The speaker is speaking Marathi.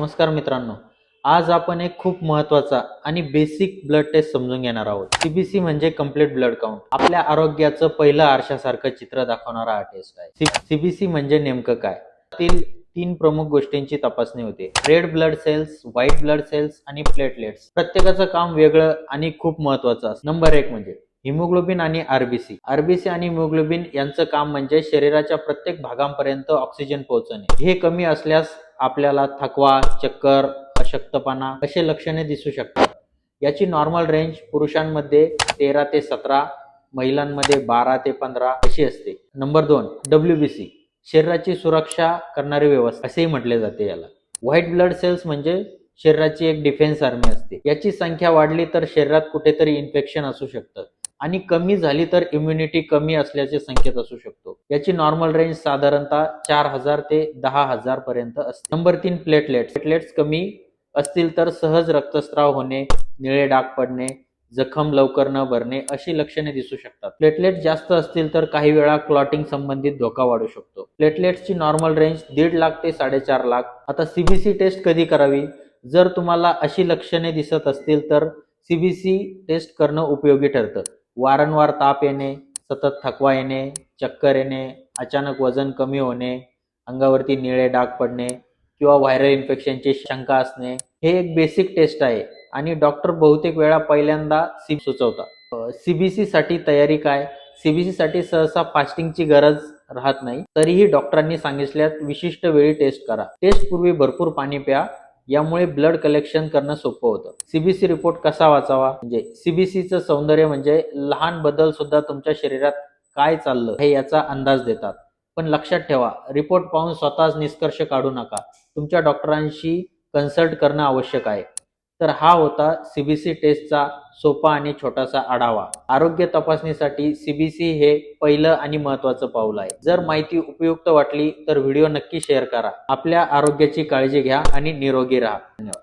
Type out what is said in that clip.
नमस्कार मित्रांनो. आज आपण एक खूप महत्त्वाचा आणि बेसिक ब्लड टेस्ट समजून घेणार आहोत. सीबीसी म्हणजे कंप्लीट ब्लड काउंट आपल्या आरोग्याचं पहिलं आरशासारखं चित्र दाखवणारा हा टेस्ट आहे. सीबीसी म्हणजे नेमकं काय? त्यातील तीन प्रमुख गोष्टींची तपासणी होते. Red blood cells white blood cells आणि प्लेटलेट्स प्रत्येकाचं काम वेगळं आणि खूप महत्वाचं असतं. नंबर एक म्हणजे हिमोग्लोबिन आणि आरबीसी आरबीसी आणि हिमोग्लोबिन यांचं काम म्हणजे शरीराच्या प्रत्येक भागांपर्यंत ऑक्सिजन पोहोचणे. हे कमी असल्यास आपल्याला थकवा चक्कर अशक्तपणा असे लक्षणे दिसू शकतात. याची नॉर्मल रेंज पुरुषांमध्ये तेरा ते सतरा महिलांमध्ये बारा ते पंधरा अशी असते. नंबर दोन डब्ल्यूबीसी शरीराची सुरक्षा करणारी व्यवस्था असेही म्हटले जाते याला. व्हाईट ब्लड सेल्स म्हणजे शरीराची एक डिफेन्स आर्मी असते. याची संख्या वाढली तर शरीरात कुठेतरी इन्फेक्शन असू शकतं. आणि कमी झाली तर इम्युनिटी कमी असल्याचे संकेत असू शकतो. याची नॉर्मल रेंज साधारणतः चार हजार ते दहा हजार पर्यंत असते. नंबर तीन प्लेटलेट्स प्लेटलेट्स कमी असतील तर सहज रक्तस्राव होणे निळे डाग पडणे जखम लवकर न भरणे अशी लक्षणे दिसू शकतात. प्लेटलेट जास्त असतील तर काही वेळा क्लॉटिंग संबंधित धोका वाढू शकतो. प्लेटलेट्सची नॉर्मल रेंज दीड लाख ते साडेचार लाख. आता सीबीसी टेस्ट कधी करावी? जर तुम्हाला अशी लक्षणे दिसत असतील तर सीबीसी टेस्ट करणं उपयोगी ठरतं. वारंवार ताप येणे सतत थकवा येणे चक्कर येणे अचानक वजन कमी होणे अंगावरती निळे डाग पडणे किंवा व्हायरल इन्फेक्शनची शंका असणे हे एक बेसिक टेस्ट आहे आणि डॉक्टर बहुतेक वेळा पहिल्यांदा सी सुचवतात. सीबीसी साठी तयारी काय? सीबीसी साठी सहसा फास्टिंगची गरज राहत नाही. तरीही डॉक्टरांनी सांगितल्यात विशिष्ट वेळी टेस्ट करा. टेस्ट पूर्वी भरपूर पाणी प्या यामुळे ब्लड कलेक्शन करणं सोपं होतं. सीबीसी रिपोर्ट कसा वाचावा? म्हणजे सीबीसीचं सौंदर्य म्हणजे लहान बदल सुद्धा तुमच्या शरीरात काय चाललं हे याचा अंदाज देतात. पण लक्षात ठेवा रिपोर्ट पाहून स्वतःच निष्कर्ष काढू नका. तुमच्या डॉक्टरांशी कन्सल्ट करणं आवश्यक आहे. तर हा होता सीबीसी टेस्टचा सोपा आणि छोटासा आढावा. आरोग्य तपासणीसाठी सीबीसी हे पहिलं आणि महत्वाचं पाऊल आहे. जर माहिती उपयुक्त वाटली तर व्हिडिओ नक्की शेअर करा. आपल्या आरोग्याची काळजी घ्या आणि निरोगी राहा. धन्यवाद.